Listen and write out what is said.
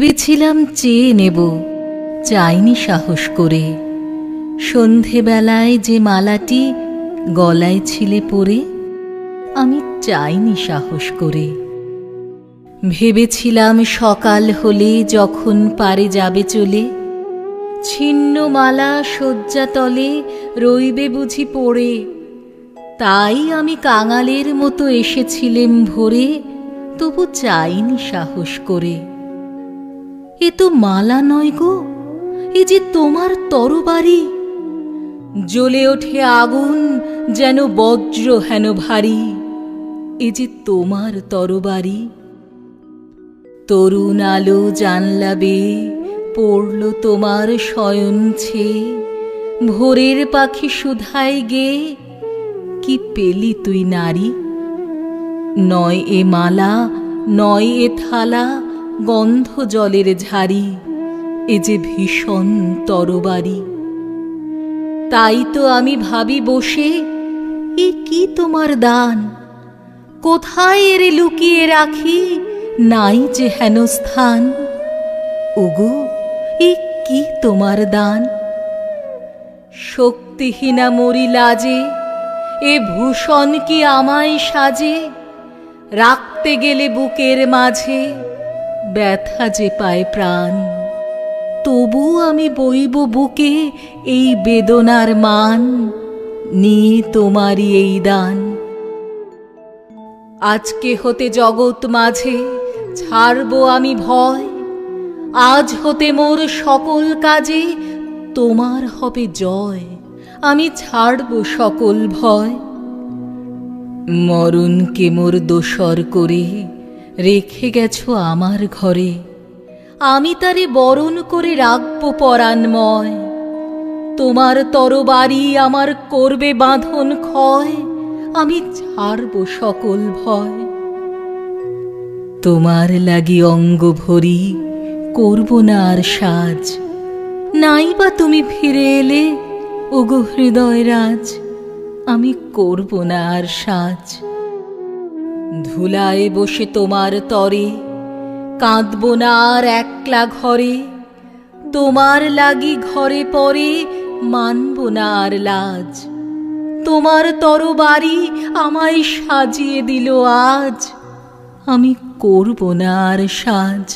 ভেবেছিলাম চেয়ে নেব, চাইনি সাহস করে। সন্ধেবেলায় যে মালাটি গলায় ছিলে পরে, আমি চাইনি সাহস করে। ভেবেছিলাম সকাল হলে যখন পারে যাবে চলে, ছিন্ন মালা শয্যাতলে রইবে বুঝি পড়ে। তাই আমি কাঙালের মতো এসেছিলেম ভোরে, তবু চাইনি সাহস করে। এ তো মালা নয় গো, এ যে তোমার তরবারি। জ্বলে ওঠে আগুন যেন বজ্র হেন ভারী, এ যে তোমার তরবারি। তরুণ আলো জানলা বেয়ে পড়ল তোমার শয়ন ছে, ভোরের পাখি সুধায় গে, কি পেলি তুই নারী? নয় এ মালা, নয় এ থালা গন্ধ জলের ঝাড়ি, এ যে ভীষণ তরবারি। তাই তো আমি ভাবি বসে, এ কি তোমার দান? কোথায় এরে লুকিয়ে রাখি? নাই যে হেন স্থান ওগো, এ কি তোমার দান? শক্তিহীনা মরি লাজে এ ভূষণ কি আমায় সাজে? রাখতে গেলে বুকের মাঝে ব্যথা যে পায় প্রাণ। তবু আমি বইব বুকে এই বেদনার মান নিয়ে তোমারই এই দান। আজকে হতে জগৎ মাঝে ছাড়ব আমি ভয়, আজ হতে মোর সকল কাজে তোমার হবে জয়, আমি ছাড়ব সকল ভয়। মরণকে মোর দোসর করে রেখে গেছো আমার ঘরে। আমি তারে বরণ করে রাখব পরাণময়। তোমার তরবারি আমার করবে বাঁধন ক্ষয়। আমি ছাড়ব সকল ভয়। তোমার লাগি অঙ্গ ভরি করব না আর সাজ। নাই বা তুমি ফিরে এলে, ওগো হৃদয় রাজ, আমি করব না আর সাজ। ধুলায় বসে তোমার তরে, কাঁদব না আর একলা ঘরে, তোমার লাগি ঘরে পরে মানব না আর লাজ। তোমার তর বাড়ি আমায় সাজিয়ে দিল আজ, আমি করব না আর সাজ।